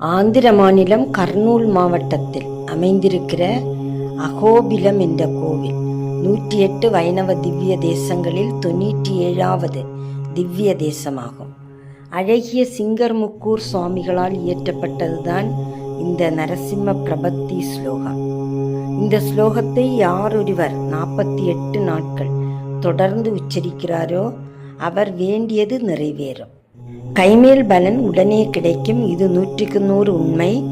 ஆந்திர மாநிலம் கர்னூல் மாவட்டத்தில் அமைந்திருக்கிற அகோபிலம் என்ற கோவில் நூற்றி எட்டு வைணவ திவ்ய தேசங்களில் தொண்ணூற்றி ஏழாவது திவ்ய தேசமாகும். அழகிய சிங்கர்முக்கூர் சுவாமிகளால் இயற்றப்பட்டதுதான் இந்த நரசிம்ம பிரபத்தி ஸ்லோகம். இந்த ஸ்லோகத்தை யாரொருவர் நாற்பத்தி எட்டு நாட்கள் தொடர்ந்து உச்சரிக்கிறாரோ அவர் வேண்டியது நிறைவேறும். கைமேல் பலன் உடனே கிடைக்கும். இது நூற்றுக்கு நூறு உண்மை.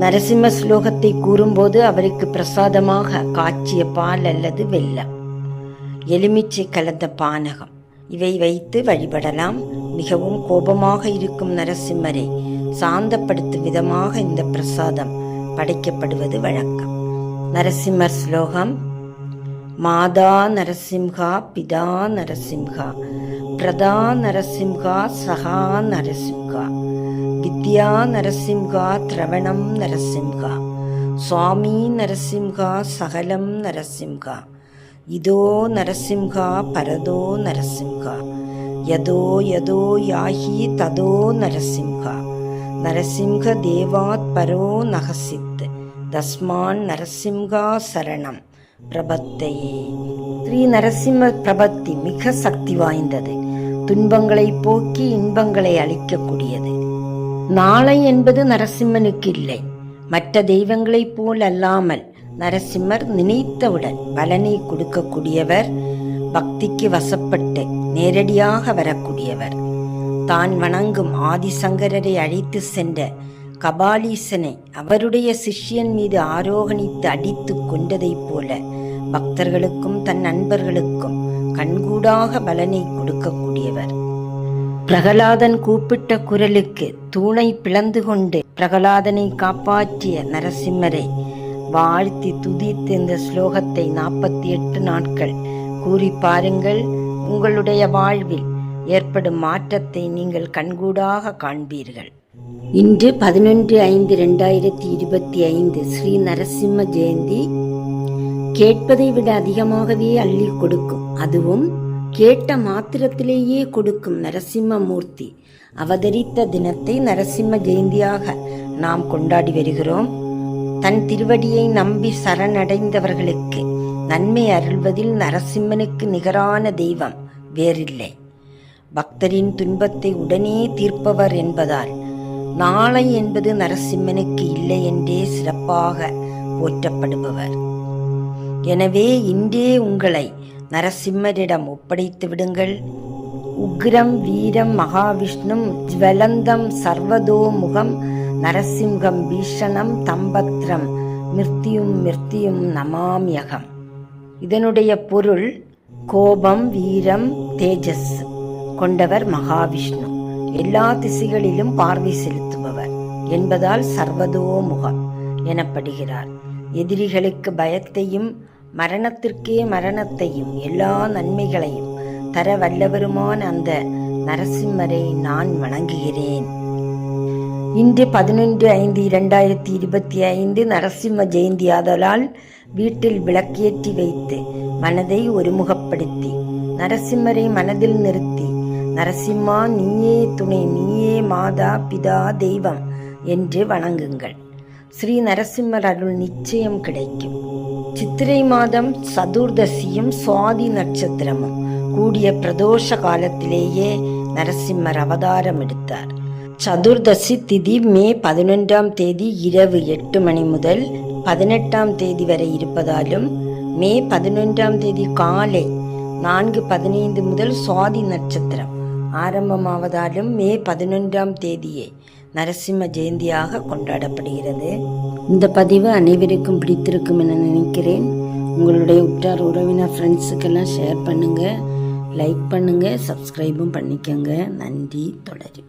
நரசிம்ம ஸ்லோகத்தை கூறும்போது அவருக்கு பிரசாதமாக காய்ச்சிய பால் அல்லது வெல்லம். எலுமிச்சை கலந்த பானகம். இவை வைத்து வழிபடலாம். மிகவும் கோபமாக இருக்கும் நரசிம்மரை சாந்தப்படுத்தும் விதமாக இந்த பிரசாதம் படைக்கப்படுவது வழக்கம். நரசிம்மர் ஸ்லோகம் மாதா நரசிம்ஹா பிதா நரசிம்ஹா பிரதா நரசிம்ஹா சகா நரசிம்ஹா வித்யா நரசிம்ஹா திரவணம் நரசிம்ஹா சுவாமி நரசிம்ஹா சகலம் நரசிம்ஹா இதோ நரசிம்ஹா பரதோ நரசிம்ஹா யதோ யதோ யாஹி ததோ நரசிம்ஹா நரசிம்ஹ தேவாத் பரோ நகசித் தஸ்மான் நரசிம்ஹா சரணம் பிரபத்தையே ஸ்ரீ நரசிம்ம பிரபத்தி மிக சக்தி வாய்ந்தது துன்பங்களை போக்கி இன்பங்களை அளிக்கக்கூடியது. நாளை என்பது நரசிம்மனுக்கு இல்லை மற்ற தெய்வங்களைப் போல் அல்லாமல் நரசிம்மர் நினைத்தவுடன் பலனை கொடுக்கக்கூடியவர் பக்திக்கு வசப்பட்டு நேரடியாக வரக்கூடியவர். தான் வணங்கும் ஆதிசங்கரரை அழைத்து சென்ற கபாலீசனை அவருடைய சிஷ்யன் மீது ஆரோகணித்து அடித்து கொண்டதைப் போல பக்தர்களுக்கும் தன் நண்பர்களுக்கும் கண்கூடாக பலனை கொடுக்கக்கூடியவர். பிரகலாதன் கூப்பிட்ட குரலுக்கு தூணை பிளந்து கொண்டு பிரகலாதனை காப்பாற்றிய நரசிம்மரை வாழ்த்தி துதித்து இந்த ஸ்லோகத்தை நாற்பத்தி எட்டு நாட்கள் கூறி பாருங்கள். உங்களுடைய வாழ்வில் ஏற்படும் மாற்றத்தை நீங்கள் கண்கூடாக காண்பீர்கள். இன்று பதினொன்று ஐந்து ரெண்டாயிரத்தி இருபத்தி ஐந்து ஸ்ரீ நரசிம்ம ஜெயந்தி கேட்பதை விட அதிகமாகவே அள்ளி கொடுக்கும். அதுவும் கேட்ட மாத்திரத்திலேயே கொடுக்கும் நரசிம்ம மூர்த்தி அவதரித்த தினத்தை நரசிம்ம ஜெயந்தியாக நாம் கொண்டாடி வருகிறோம். தன் திருவடியை நம்பி சரணடைந்தவர்களுக்கு நன்மை அருள்வதில் நரசிம்மனுக்கு நிகரான தெய்வம் வேறில்லை. பக்தரின் துன்பத்தை உடனே தீர்ப்பவர் என்பதால் நாளை என்பது நரசிம்மனுக்கு இல்லை என்றே சிறப்பாக போற்றப்படுபவர். எனவே இன்றே உங்களை நரசிம்மரிடம் ஒப்படைத்து விடுங்கள். உக்ரம் வீரம் மகாவிஷ்ணும் ஜ்வலந்தம் சர்வதோ முகம் நரசிம்ஹம் பீஷணம் தம்பத்ரம் மிருத்தியும் மிருத்தியும் நமாமியகம் இதனுடைய பொருள் கோபம் வீரம் தேஜஸ் கொண்டவர் மகாவிஷ்ணு. எல்லா திசைகளிலும் பார்வை செலுத்துபவர் என்பதால் சர்வதோமுகம் எனப்படுகிறார். எதிரிகளுக்கு பயத்தையும் மரணத்திற்கே மரணத்தையும் எல்லா நன்மைகளையும் தர வல்லவருமான அந்த நரசிம்மரை நான் வணங்குகிறேன். இன்று பதினொன்று ஐந்து இரண்டாயிரத்தி இருபத்தி ஐந்து நரசிம்ம ஜெயந்தி ஆதலால் வீட்டில் விளக்கேற்றி வைத்து மனதை ஒருமுகப்படுத்தி நரசிம்மரை மனதில் நிறுத்தி நரசிம்மா நீயே துணை நீயே மாதா பிதா தெய்வம் என்று வணங்குங்கள். ஸ்ரீ நரசிம்மர் அருள் நிச்சயம் கிடைக்கும். சித்திரை மாதம் சதுர்தசியும் சுவாதி நட்சத்திரமும் கூடிய பிரதோஷ காலத்திலேயே நரசிம்மர் அவதாரம் எடுத்தார். சதுர்தசி திதி மே பதினொன்றாம் தேதி இரவு எட்டு மணி முதல் பதினெட்டாம் தேதி வரை இருப்பதாலும் மே பதினொன்றாம் தேதி காலை நான்கு பதினைந்து முதல் சுவாதி நட்சத்திரம். ஆரம்பமாவதாலும் மே பதினொன்றாம் தேதியே நரசிம்ம ஜெயந்தியாக கொண்டாடப்படுகிறது. இந்த பதிவு அனைவருக்கும் பிடித்திருக்கும் என நினைக்கிறேன். உங்களுடைய உற்றார் உறவினர் ஃப்ரெண்ட்ஸுக்கெல்லாம் ஷேர் பண்ணுங்கள் லைக் பண்ணுங்கள் சப்ஸ்கிரைபும் பண்ணிக்கோங்க. நன்றி தொடரும்.